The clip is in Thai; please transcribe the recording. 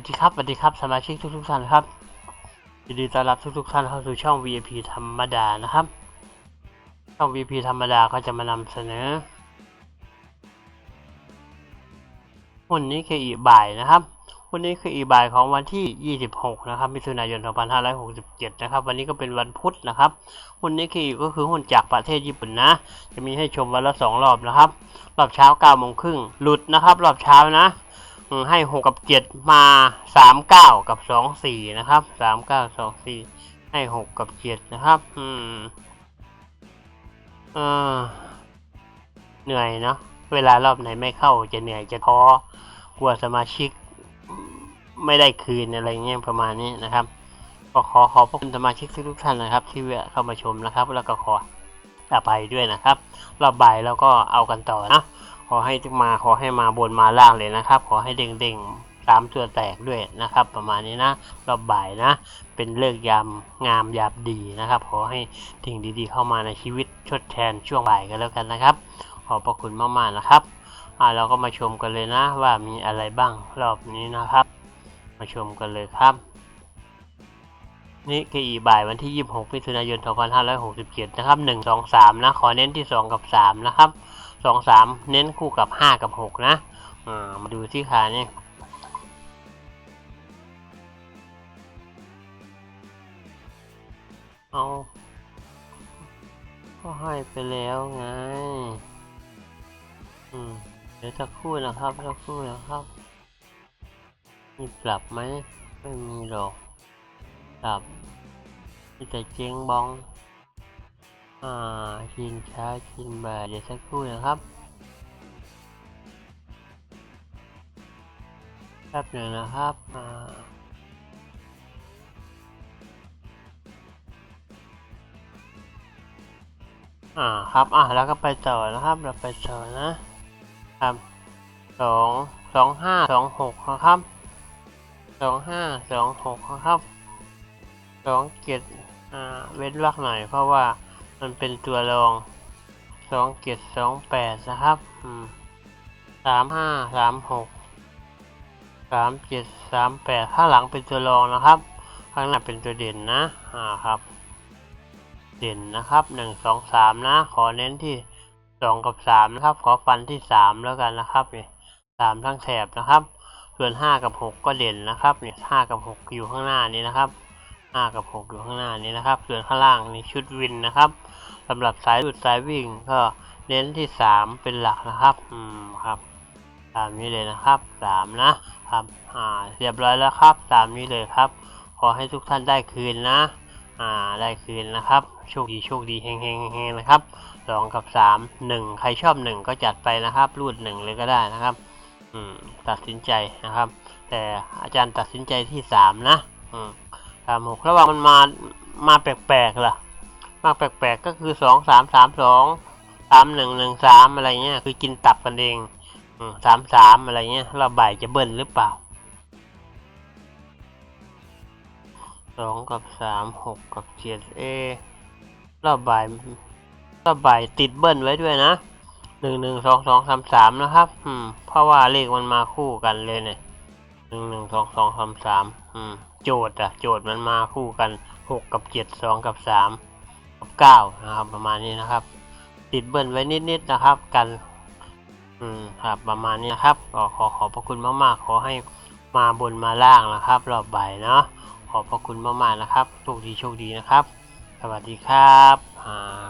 วัสดีครับสวัสดีครับสมาชิกทุกๆท่านครับยินดีต้อนรับทุกๆท่านเข้าสู่ช่อง VIP ธรรมดานะครับ ช่อง VIP ธรรมดาก็จะมานำเสนอหุ้นนี้คืออีบ่ายนะครับหุ้นนี้คืออีบ่ายของวันที่ 26 นะครับมิถุนายน 2567 นะครับ วันนี้ก็เป็นวันพุธนะครับหุ้นนี้คือก็คือหุ้นจากประเทศญี่ปุ่นนะ จะมีให้ชมวันละสองรอบนะครับ รอบเช้า9โมงครึ่งหลุดนะครับ รอบเช้านะ ให้หกกับเจ็ดมาสามเก้ากับสองสี่นะครับสามเก้าสองสี่ให้หกกับเจ็ดนะครับ อืมเออเหนื่อยเนาะเวลารอบไหนไม่เข้าจะเหนื่อยจะท้อกลัวสมาชิกไม่ได้คืนอะไรเงี้ยประมาณนี้นะครับ ก็ขอขอบพระคุณสมาชิกทุกท่านนะครับ ที่เข้ามาชมนะครับ แล้วก็ขออภัยด้วยนะครับ รอบบ่ายแล้วก็เอากันต่อนะ ขอให้มาขอให้มาบนมาล่างเลยนะครับ ขอให้เด้งๆตามตัวแตกด้วยนะครับ ประมาณนี้นะรอบบ่ายนะ เป็นเลิกยามงามยามดีนะครับ ขอให้สิ่งดีๆเข้ามาในชีวิตชดแทนช่วงบ่ายกันแล้วกันนะครับ ขอบพระคุณมากๆนะครับอ่าเราก็มาชมกันเลยนะ ว่ามีอะไรบ้างรอบนี้นะครับ มาชมกันเลยครับนี่คืออีบ่ายวันที่ 26มิถุนายน 2567 นะครับ 1 2 3 นะ ขอเน้นที่ 2 กับ 3 นะครับ สองสามเน้นคู่กับห้ากับหกนะมาดูที่ขานี่เอาก็ให้ไปแล้วไง อืม เดี๋ยวสักคู่นะครับสักคู่นะครับ มีปรับไหม ไม่มีหรอก ปรับมีแต่เจ๊งบอง อ่าชินช้าชินบ่ายเดี๋ยวสักครู่นะครับแป๊บหนึ่งนะครับอ่าอ่าครับอ่าแล้วก็ไปต่อนะครับ เราไปต่อนะครับสองสองห้าสองหกนะครับสองห้าสองหกนะครับสองเจ็ดอ่าเว้นวรรคหน่อยเพราะว่า มันเป็นตัวรองสองเจ็ดสองแปดนะครับสามห้าสามหกสามเจ็ดสามแปดข้างหลังเป็นตัวรองนะครับ ข้างหน้าเป็นตัวเด่นนะอ่าครับ เด่นนะครับหนึ่งสองสามนะ ขอเน้นที่สองกับสามนะครับ ขอฟันที่สามแล้วกันนะครับเนี่ยสามทั้งแถบนะครับ ส่วนห้ากับหกก็เด่นนะครับเนี่ยห้ากับหกอยู่ข้างหน้านี้นะครับ ห้ากับหกอยู่ข้างหน้านี้นะครับ ส่วนข้างล่างนี่ชุดวินนะครับสำหรับสายหลุดสายวิ่งก็เน้นที่สามเป็นหลักนะครับ อืมครับตามนี้เลยนะครับสามนะครับอ่าเรียบร้อยแล้วครับ ตามนี้เลยครับ ขอให้ทุกท่านได้คืนนะ อ่า ได้คืนนะครับ โชคดีโชคดีเฮงเฮงเฮงนะครับสองกับสามหนึ่งใครชอบหนึ่งก็จัดไปนะครับ รูดหนึ่งเลยก็ได้นะครับ อืม ตัดสินใจนะครับ แต่อาจารย์ตัดสินใจที่สามนะ อืม สามหกระหว่างมันมามาแปลกๆล่ะ มาแปลกๆก็คือสองสามสามสองสามหนึ่งหนึ่งสามอะไรเงี้ยคือกินตับกันเองสามสามอะไรเงี้ยเราบ่ายจะเบิ้ลหรือเปล่าสองกับสามหกกับเจ็ดเอราบ่ายเราบ่ายติดเบิ้ลไว้ด้วยนะหนึ่งหนึ่งสองสองสามสามนะครับ อืม เพราะว่าเลขมันมาคู่กันเลยเนี่ยหนึ่งหนึ่งสองสองสามสามอืม โจทย์อะโจทย์มันมาคู่กันหกกับเจ็ดสองกับสามกับเก้านะครับ ประมาณนี้นะครับ ติดเบิ้ลไว้นิดๆนะครับ กัน อืมครับประมาณนี้นะครับก็ขอขอบพระคุณมากๆ ขอให้มาบนมาล่างนะครับ รอบบ่ายเนาะขอบพระคุณมากๆนะครับโชคดีโชคดีนะครับ สวัสดีครับอ่า